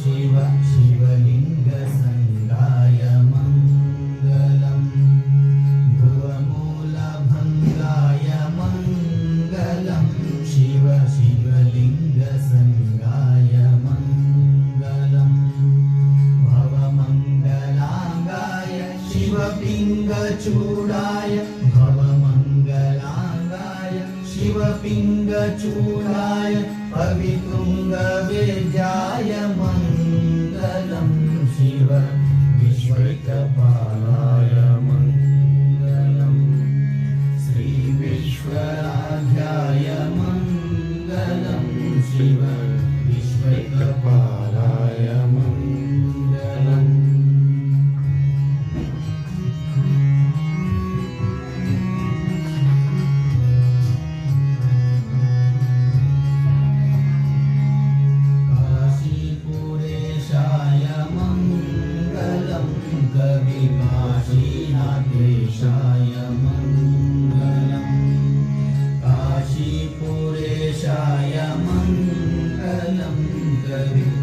शिव शिवलिङ्गसङ्गाय मङ्गलम्। भुवमूलभङ्गाय मङ्गलम्। शिव शिवलिङ्गसङ्गाय मङ्गलम्। भवमङ्गलाङ्गाय शिवपिङ्गचूडाय। भवमङ्गलाङ्गाय शिवपिङ्गचूडाय। अविपुङ्गवेय श्रीविश्वराध्याय मङ्गलं शिव विश्वैकपालाय ഘോഷായ മംഗലം കവി.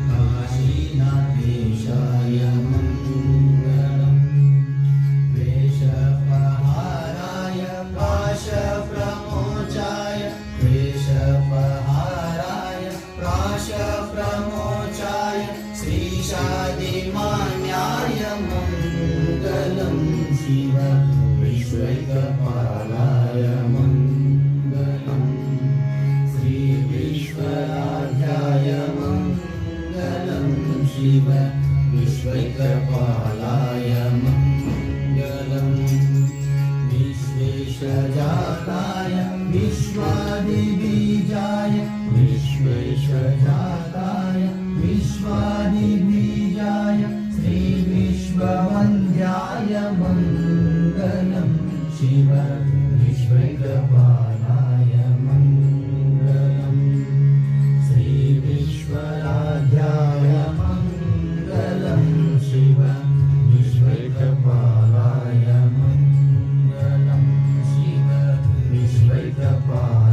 शिव विश्वैकपालाय मङ्गलम् विश्वेशजाताय विश्वादिबीजाय विश्वेशजाताय विश्वादिबीजाय श्रीविश्ववन्द्याय मङ्गलं शिव विश्वैकपालाय Japa.